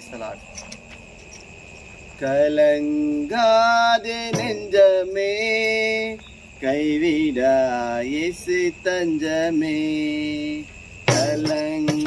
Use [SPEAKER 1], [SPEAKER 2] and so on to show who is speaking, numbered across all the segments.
[SPEAKER 1] Praise the Lord கலங்காதே நெஞ்சமே கைவிடா இசு தஞ்சமே. கலங்க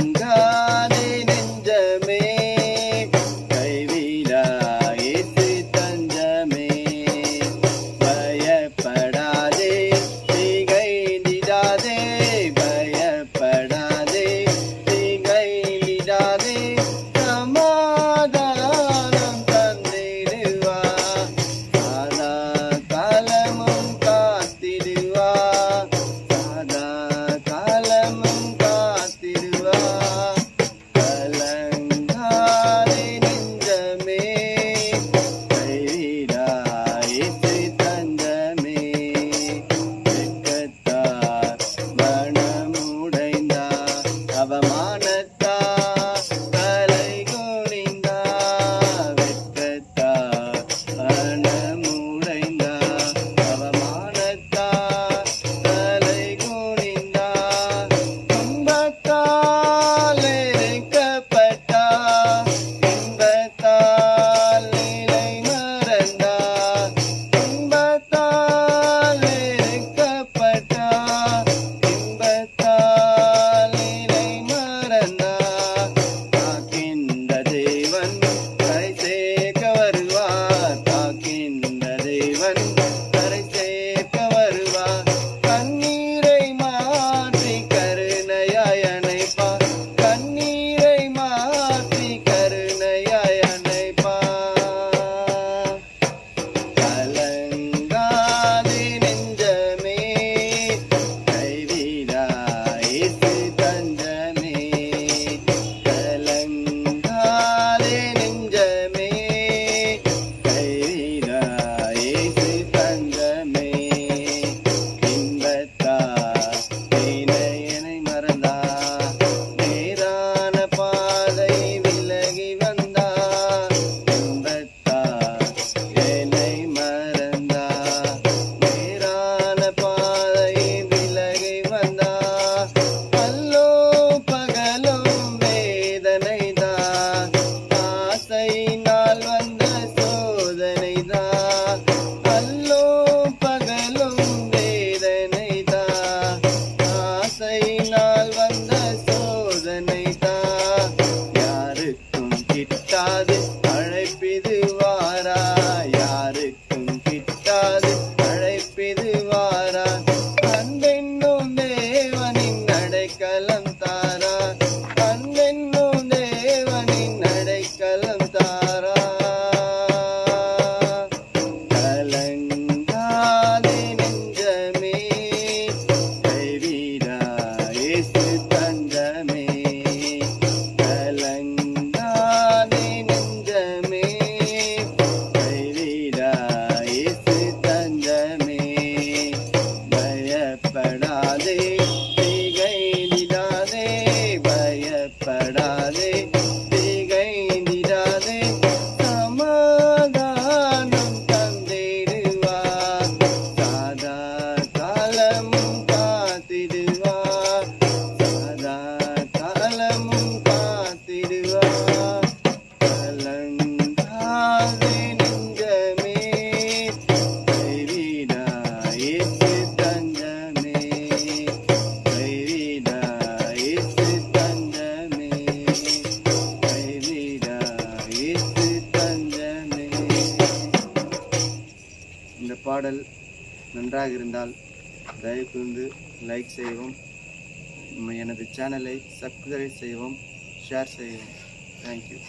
[SPEAKER 1] பாடல் நன்றாக இருந்தால் தயவு லைக் செய்யவும் எனது சேனலை சப்ஸ்கிரைப் செய்யவும் ஷேர் செய்யவும். தேங்க்யூ